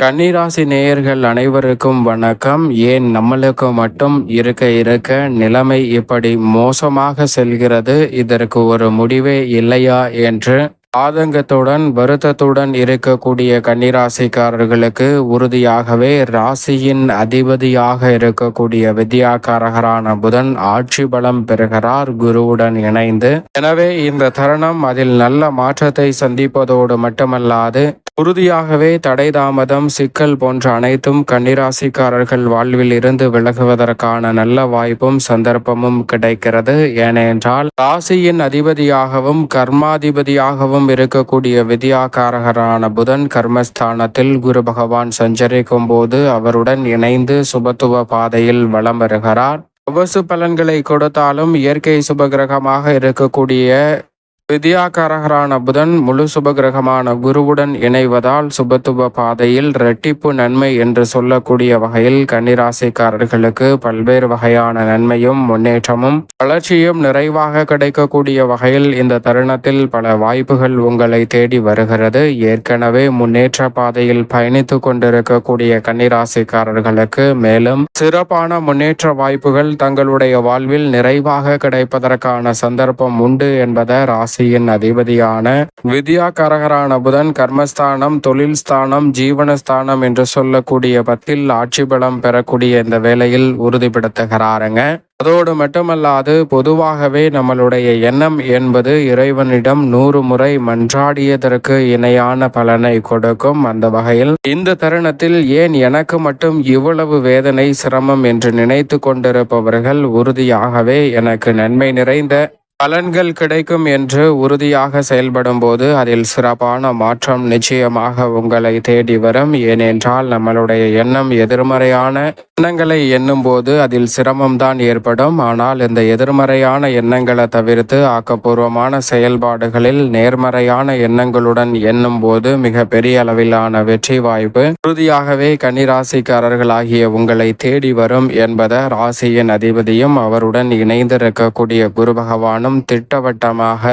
கன்னிராசி நேயர்கள் அனைவருக்கும் வணக்கம். ஏன் நம்மளுக்கு மட்டும் இருக்க இருக்க நிலைமை இப்படி மோசமாக செல்கிறது? இதற்கு ஒரு முடிவே இல்லையா என்று ஆதங்கத்துடன் வருத்தத்துடன் இருக்கக்கூடிய கன்னிராசிக்காரர்களுக்கு உறுதியாகவே ராசியின் அதிபதியாக இருக்கக்கூடிய வித்யாகாரகரான புதன் ஆட்சி பலம் பெறுகிறார் குருவுடன் இணைந்து. எனவே இந்த தருணம் அதில் நல்ல மாற்றத்தை சந்திப்பதோடு மட்டுமல்லாது உறுதியாகவே தடை தாமதம் சிக்கல் போன்ற அனைத்தும் கன்னிராசிக்காரர்கள் வாழ்வில் இருந்து விலகுவதற்கான நல்ல வாய்ப்பும் சந்தர்ப்பமும் கிடைக்கிறது. ஏனென்றால் ராசியின் அதிபதியாகவும் கர்மாதிபதியாகவும் இருக்கக்கூடிய வித்யாகாரகரான புதன் கர்மஸ்தானத்தில் குரு பகவான் சஞ்சரிக்கும் போது அவருடன் இணைந்து சுபத்துவ பாதையில் வலம் வருகிறார். அவசு பலன்களை கொடுத்தாலும் இயற்கை சுபகிரகமாக இருக்கக்கூடிய வித்யாகாரகரான புதன் முழு சுபகிரகமான குருவுடன் இணைவதால் சுபத்துப பாதையில் இரட்டிப்பு நன்மை என்று சொல்லக்கூடிய வகையில் கன்னிராசிக்காரர்களுக்கு பல்வேறு வகையான நன்மையும் முன்னேற்றமும் வளர்ச்சியும் நிறைவாக கிடைக்கக்கூடிய வகையில் இந்த தருணத்தில் பல வாய்ப்புகள் உங்களை தேடி வருகிறது. ஏற்கனவே முன்னேற்ற பாதையில் பயணித்து கொண்டிருக்கக்கூடிய கன்னிராசிக்காரர்களுக்கு மேலும் சிறப்பான முன்னேற்ற வாய்ப்புகள் தங்களுடைய வாழ்வில் நிறைவாக கிடைப்பதற்கான சந்தர்ப்பம் உண்டு என்பதை ராசி ராசியின் அதிபதியான வித்யாகாரகரான புதன் கர்மஸ்தானம் தொழில் ஸ்தானம் ஜீவனஸ்தானம் என்று சொல்லக்கூடிய பத்தில் ஆட்சி பலம் பெறக்கூடிய இந்த வேலையில் உறுதிப்படுத்துகிறாருங்க. அதோடு மட்டுமல்லாது பொதுவாகவே நம்மளுடைய எண்ணம் என்பது இறைவனிடம் நூறு முறை மன்றாடியதற்கு இணையான பலனை கொடுக்கும். அந்த வகையில் இந்த தருணத்தில் ஏன் எனக்கு மட்டும் இவ்வளவு வேதனை சிரமம் என்று நினைத்து கொண்டிருப்பவர்கள் உறுதியாகவே எனக்கு நன்மை நிறைந்த பலன்கள் கிடைக்கும் என்று உறுதியாக செயல்படும் போது அதில் சிறப்பான மாற்றம் நிச்சயமாக உங்களை தேடி வரும். ஏனென்றால் நம்மளுடைய எண்ணம் எதிர்மறையான எண்ணங்களை எண்ணும்போது அதில் சிரமம்தான் ஏற்படும். ஆனால் இந்த எதிர்மறையான எண்ணங்களை தவிர்த்து ஆக்கப்பூர்வமான செயல்பாடுகளில் நேர்மறையான எண்ணங்களுடன் எண்ணும் போது மிக பெரிய அளவிலான வெற்றி வாய்ப்பு. உறுதியாகவே கன்னிராசிக்காரர்களாகிய உங்களை தேடி வரும் என்பதை ராசியின் அதிபதியும் அவருடன் இணைந்திருக்கக்கூடிய குரு பகவானும் திட்டவட்டமாக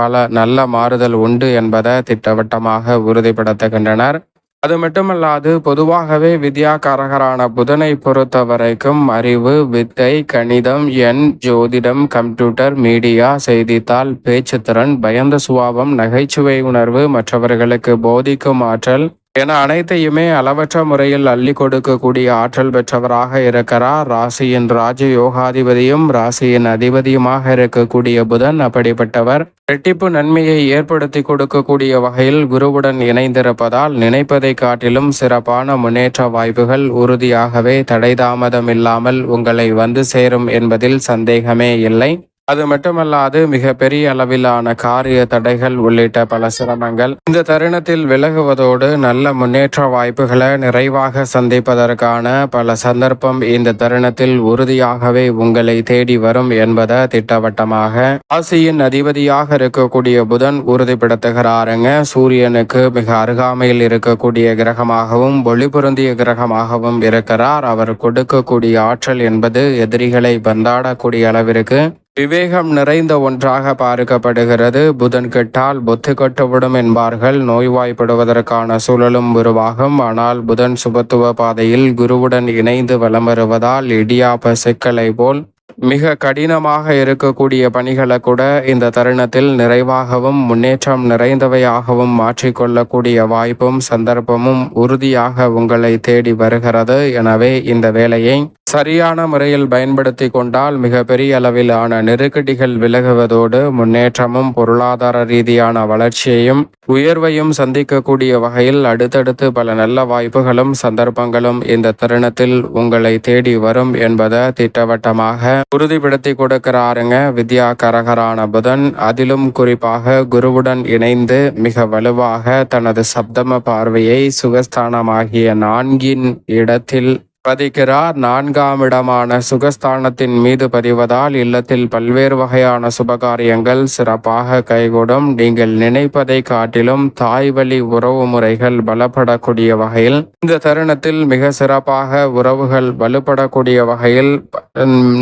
பல நல்ல மாறுதல் உண்டு என்பதை திட்டவட்டமாக உறுதிப்படுத்துகின்றனர். அது மட்டுமல்லாது பொதுவாகவே வித்யாகாரகரான புதனை பொறுத்த வரைக்கும் அறிவு வித்தை கணிதம் எண் ஜோதிடம் கம்ப்யூட்டர் மீடியா செய்தித்தாள் பேச்சுத்திறன் பயந்த சுபாவம் நகைச்சுவை உணர்வு மற்றவர்களுக்கு போதிக்கும் ஆற்றல் என அனைத்தையுமே அளவற்ற முறையில் அள்ளி கொடுக்கக்கூடிய ஆற்றல் பெற்றவராக இருக்கிறார். ராசியின் ராஜ யோகாதிபதியும் ராசியின் அதிபதியுமாக இருக்கக்கூடிய புதன் அப்படிப்பட்டவர். இரட்டிப்பு நன்மையை ஏற்படுத்தி கொடுக்கக்கூடிய வகையில் குருவுடன் இணைந்திருப்பதால் நினைப்பதை காட்டிலும் சிறப்பான முன்னேற்ற வாய்ப்புகள் உறுதியாகவே தடைதாமதம் இல்லாமல் உங்களை வந்து சேரும் என்பதில் சந்தேகமே இல்லை. அது மட்டுமல்லாது மிக பெரிய அளவிலான காரிய தடைகள் உள்ளிட்ட பல சிரமங்கள். இந்த தருணத்தில் விலகுவதோடு நல்ல முன்னேற்ற வாய்ப்புகளை நிறைவாக சந்திப்பதற்கான பல சந்தர்ப்பம் இந்த தருணத்தில் உறுதியாகவே உங்களை தேடி வரும் என்பதை திட்டவட்டமாக ஆசியின் அதிபதியாக இருக்கக்கூடிய புதன் உறுதிப்படுத்துகிறாருங்க. சூரியனுக்கு மிக அருகாமையில் இருக்கக்கூடிய கிரகமாகவும் ஒளி பொருந்திய கிரகமாகவும் இருக்கிறார். அவர் கொடுக்கக்கூடிய ஆற்றல் என்பது எதிரிகளை பந்தாடக்கூடிய அளவிற்கு விவேகம் நிறைந்த ஒன்றாக பார்க்கப்படுகிறது. புதன் கெட்டால் புத்து கட்டுவிடும் என்பார்கள். நோய்வாய்ப்படுவதற்கான சூழலும் உருவாகும். ஆனால் புதன் சுபத்துவ பாதையில் குருவுடன் இணைந்து வலம் வருவதால் இடியாப்ப சிக்கலை போல் மிக கடினமாக இருக்கக்கூடிய பணிகளை கூட இந்த தருணத்தில் நிறைவாகவும் முன்னேற்றம் நிறைந்தவையாகவும் மாற்றிக்கொள்ளக்கூடிய வாய்ப்பும் சந்தர்ப்பமும் உறுதியாக உங்களை தேடி வருகிறது. எனவே இந்த வேலையை சரியான முறையில் பயன்படுத்தி கொண்டால் மிகப்பெரிய அளவிலான நெருக்கடிகள் விலகுவதோடு முன்னேற்றமும் பொருளாதார ரீதியான வளர்ச்சியையும் உயர்வையும் சந்திக்கக்கூடிய வகையில் அடுத்தடுத்து பல நல்ல வாய்ப்புகளும் சந்தர்ப்பங்களும் இந்த தருணத்தில் உங்களை தேடி வரும் என்பதை திட்டவட்டமாக உறுதிப்படுத்தி கொடுக்கிறாருங்க. வித்யா கரகரான புதன். அதிலும் குறிப்பாக குருவுடன் இணைந்து மிக வலுவாக தனது சப்தம பார்வையை சுகஸ்தானமாகிய நான்கின் இடத்தில் பதிக்கிறார். நான்காம் இடமான சுகஸ்தானத்தின் மீது பதிவதால் இல்லத்தில் பல்வேறு வகையான சுபகாரியங்கள் சிறப்பாக கைகூடும். நீங்கள் நினைப்பதை காட்டிலும் தாய் வழி உறவு முறைகள் பலப்படக்கூடிய வகையில் இந்த தருணத்தில் மிக சிறப்பாக உறவுகள் வலுப்படக்கூடிய வகையில்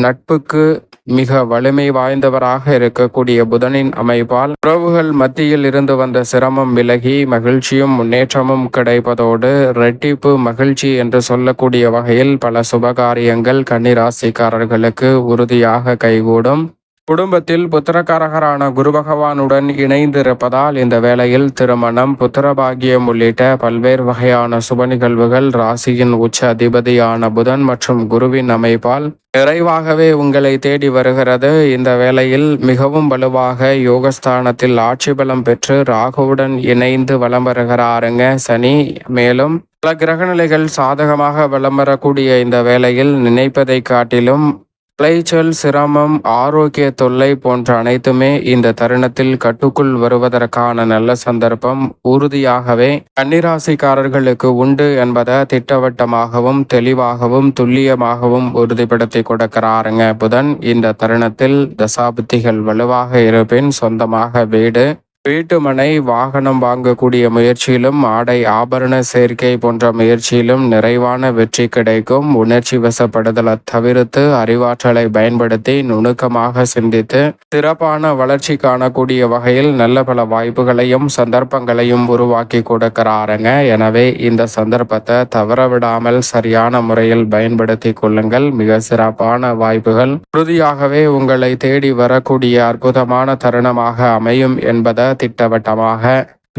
நட்புக்கு மிக வலிமை வாய்ந்தவராக இருக்கக்கூடிய புதனின் அமைப்பால் உறவுகள் மத்தியில் இருந்து வந்த சிரமம் விலகி மகிழ்ச்சியும் முன்னேற்றமும் கிடைப்பதோடு ரெட்டிப்பு மகிழ்ச்சி என்று சொல்லக்கூடிய வகையில் பல சுபகாரியங்கள் கன்னிராசிக்காரர்களுக்கு உறுதியாக கைகூடும். குடும்பத்தில் புத்திரகாரகரான குரு பகவானுடன் இணைந்திருப்பதால் இந்த வேளையில் திருமணம் புத்திரபாகியம் உள்ளிட்ட பல்வேறு வகையான சுப நிகழ்வுகள் ராசியின் உச்ச அதிபதியான புதன் மற்றும் குருவின் அமைப்பால் நிறைவாகவே உங்களை தேடி வருகிறது. இந்த வேளையில் மிகவும் வலுவாக யோகஸ்தானத்தில் ஆட்சி பலம் பெற்று ராகுவுடன் இணைந்து வலம் வருகிறாருங்க சனி. மேலும் பல கிரகநிலைகள் சாதகமாக வலம் வரக்கூடிய இந்த வேளையில் நினைப்பதை காட்டிலும் விளைச்சல் சிரமம் ஆரோக்கிய தொல்லை போன்ற அனைத்துமே இந்த தருணத்தில் கட்டுக்குள் வருவதற்கான நல்ல சந்தர்ப்பம். உறுதியாகவே கன்னிராசிக்காரர்களுக்கு உண்டு என்பதை திட்டவட்டமாகவும் தெளிவாகவும் துல்லியமாகவும் உறுதிப்படுத்தி கொடுக்கிறாருங்க புதன். இந்த தருணத்தில் தசாபுத்திகள் வலுவாக இருப்பின் சொந்தமாக வீடு வீட்டுமனை வாகனம் வாங்கக்கூடிய முயற்சியிலும் ஆடை ஆபரண சேர்க்கை போன்ற முயற்சியிலும் நிறைவான வெற்றி கிடைக்கும். உணர்ச்சி வசப்படுதலை தவிர்த்து அறிவாற்றலை பயன்படுத்தி நுணுக்கமாக சிந்தித்து சிறப்பான வளர்ச்சி காணக்கூடிய வகையில் நல்ல பல வாய்ப்புகளையும் சந்தர்ப்பங்களையும் உருவாக்கி கொடுக்கிறாருங்க. எனவே இந்த சந்தர்ப்பத்தை தவறவிடாமல் சரியான முறையில் பயன்படுத்தி கொள்ளுங்கள். மிக சிறப்பான வாய்ப்புகள். உறுதியாகவே உங்களை தேடி வரக்கூடிய அற்புதமான தருணமாக அமையும் என்பதை திட்டவட்டமாக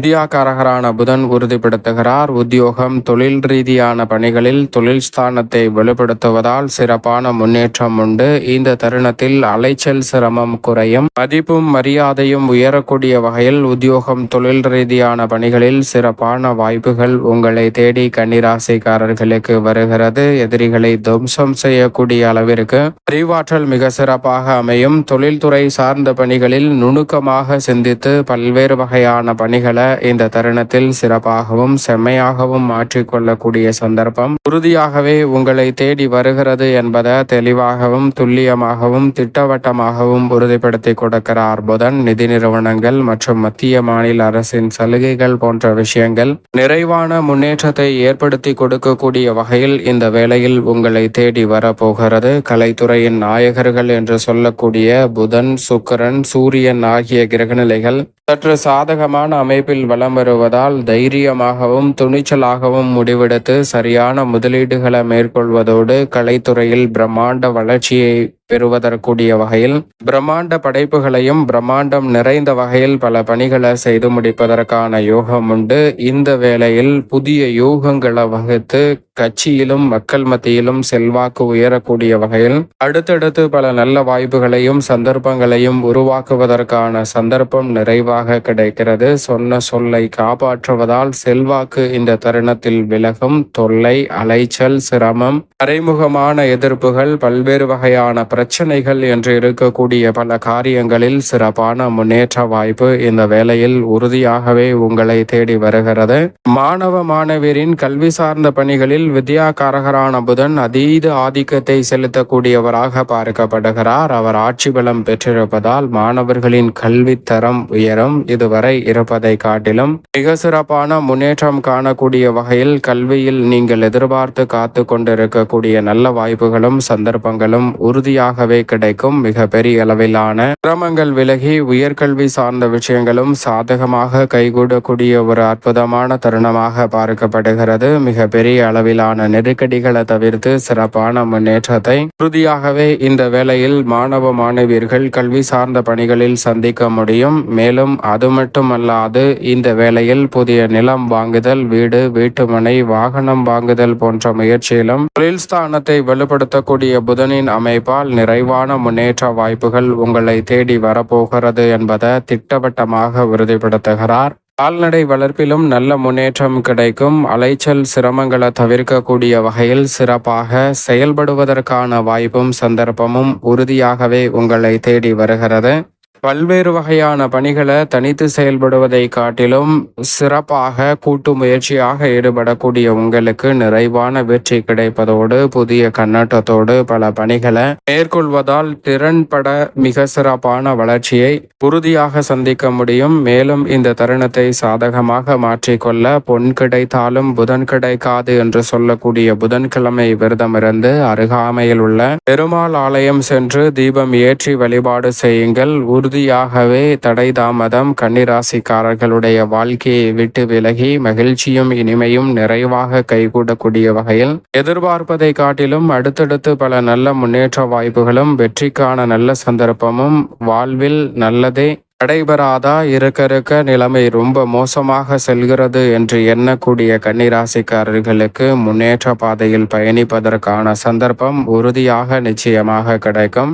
வித்யாகாரகரான புதன் உறுதிப்படுத்துகிறார். உத்தியோகம் தொழில் ரீதியான பணிகளில் தொழில் ஸ்தானத்தை வெளிப்படுத்துவதால் சிறப்பான முன்னேற்றம் உண்டு. இந்த தருணத்தில் அலைச்சல் சிரமம் குறையும். மதிப்பும் மரியாதையும் உயரக்கூடிய வகையில் உத்தியோகம் தொழில் ரீதியான பணிகளில் சிறப்பான வாய்ப்புகள் உங்களை தேடி கன்னிராசிக்காரர்களுக்கு வருகிறது. எதிரிகளை துவம்சம் செய்யக்கூடிய அளவிற்கு அறிவாற்றல் மிக சிறப்பாக அமையும். தொழில்துறை சார்ந்த பணிகளில் நுணுக்கமாக சிந்தித்து பல்வேறு வகையான பணிகளை இந்த தருணத்தில் சிறப்பாகவும் செம்மையாகவும் மாற்றிக்கொள்ளக்கூடிய சந்தர்ப்பம். உறுதியாகவே உங்களை தேடி வருகிறது என்பதை தெளிவாகவும் துல்லியமாகவும் திட்டவட்டமாகவும் உறுதிப்படுத்தி கொடுக்கிறார் புதன். நிதி நிறுவனங்கள் மற்றும் மத்திய மாநில அரசின் சலுகைகள் போன்ற விஷயங்கள் நிறைவான முன்னேற்றத்தை ஏற்படுத்தி கொடுக்கக்கூடிய வகையில் இந்த வேளையில் உங்களை தேடி வரப்போகிறது. கலைத்துறையின் நாயகர்கள் என்று சொல்லக்கூடிய புதன் சுக்கரன் சூரியன் ஆகிய கிரகநிலைகள் சற்று சாதகமான அமைப்பு வாய்ப்பில் வலம் வருவதால் தைரியமாகவும் துணிச்சலாகவும் முடிவெடுத்து சரியான முதலீடுகளை மேற்கொள்வதோடு கலைத்துறையில் பிரம்மாண்ட வளர்ச்சியை பெறுவதற்குரிய வகையில் பிரம்மாண்ட படைப்புகளையும் பிரம்மாண்டம் நிறைந்த வகையில் பல பணிகளை செய்து முடிப்பதற்கான யோகம் உண்டு. இந்த வேளையில் புதிய யோகங்களை வகுத்து கட்சியிலும் மக்கள் மத்தியிலும் செல்வாக்கு உயரக்கூடிய வகையில் அடுத்தடுத்து பல நல்ல வாய்ப்புகளையும் சந்தர்ப்பங்களையும் உருவாக்குவதற்கான சந்தர்ப்பம் நிறைவாக கிடைக்கிறது. சொன்ன சொல்லை காப்பாற்றுவதால் செல்வாக்கு இந்த தருணத்தில் விலகும். தொல்லை அலைச்சல் சிரமம் மறைமுகமான எதிர்ப்புகள் பல்வேறு வகையான பிரச்சனைகள் என்று இருக்கக்கூடிய பல காரியங்களில் சிறப்பான முன்னேற்ற வாய்ப்பு இந்த வேலையில் உறுதியாகவே உங்களை தேடி வருகிறது. மாணவ மாணவியரின் கல்வி சார்ந்த பணிகளில் வித்யாகாரகரான புதன் அதீத ஆதிக்கத்தை செலுத்தக்கூடியவராக பார்க்கப்படுகிறார். அவர் ஆட்சி பலம் பெற்றிருப்பதால் மாணவர்களின் கல்வி தரம் உயரும். இதுவரை இருப்பதை காட்டிலும் மிக சிறப்பான முன்னேற்றம் காணக்கூடிய வகையில் கல்வியில் நீங்கள் எதிர்பார்த்து காத்து கொண்டிருக்கக்கூடிய நல்ல வாய்ப்புகளும் சந்தர்ப்பங்களும் உறுதியாக உறுதியாகவே கிடைக்கும் மிக பெரிய அளவிலான சிரமங்கள் விலகி உயர்கல்வி சார்ந்த விஷயங்களும் சாதகமாக கைகூடக்கூடிய ஒரு அற்புதமான தருணமாக பார்க்கப்படுகிறது. மிக பெரிய அளவிலான நெருக்கடிகளை தவிர்த்து சிறப்பான முன்னேற்றத்தை உறுதியாகவே இந்த வேளையில் மாணவ மாணவியர்கள் கல்வி சார்ந்த பணிகளில் சந்திக்க முடியும். மேலும் அது மட்டுமல்லாது இந்த வேளையில் புதிய நிலம் வாங்குதல் வீடு வீட்டுமனை வாகனம் வாங்குதல் போன்ற முயற்சியிலும் தொழில் ஸ்தானத்தை வலுப்படுத்தக்கூடிய புதனின் அமைப்பால் நிறைவான முன்னேற்ற வாய்ப்புகள் உங்களை தேடி வரப்போகிறது என்பதை திட்டவட்டமாக உறுதிப்படுத்துகிறார். கால்நடை வளர்ப்பிலும் நல்ல முன்னேற்றம் கிடைக்கும். அலைச்சல் சிரமங்களை தவிர்க்கக்கூடிய வகையில் சிறப்பாக செயல்படுவதற்கான வாய்ப்பும் சந்தர்ப்பமும் உறுதியாகவே உங்களை தேடி வருகிறது. பல்வேறு வகையான பணிகளை தனித்து செயல்படுவதை காட்டிலும் சிறப்பாக கூட்டு முயற்சியாக ஈடுபடக்கூடிய உங்களுக்கு நிறைவான வெற்றி கிடைப்பதோடு புதிய கண்ணோட்டத்தோடு பல பணிகளை மேற்கொள்வதால் திறன்பட மிக சிறப்பான வளர்ச்சியை உறுதியாக சந்திக்க முடியும். மேலும் இந்த தருணத்தை சாதகமாக மாற்றிக்கொள்ள பொன் கிடைத்தாலும் புதன் கிடைக்காது என்று சொல்லக்கூடிய புதன்கிழமை விரதமிருந்து அருகாமையில் உள்ள பெருமாள் ஆலயம் சென்று தீபம் ஏற்றி வழிபாடு செய்யுங்கள். உறுதியாகவே தடை தாமதம் கன்னிராசிக்காரர்களுடைய வாழ்க்கையை விட்டு விலகி மகிழ்ச்சியும் இனிமையும் நிறைவாக கைகூடக்கூடிய வகையில் எதிர்பார்ப்பதை காட்டிலும் அடுத்தடுத்து பல நல்ல முன்னேற்ற வாய்ப்புகளும் வெற்றிக்கான நல்ல சந்தர்ப்பமும் வாழ்வில் நல்லதே நடைபெறாதா இருக்க இருக்க நிலைமை ரொம்ப மோசமாக செல்கிறது என்று எண்ணக்கூடிய கன்னிராசிக்காரர்களுக்கு முன்னேற்ற பாதையில் பயணிப்பதற்கான சந்தர்ப்பம் உறுதியாக நிச்சயமாக கிடைக்கும்.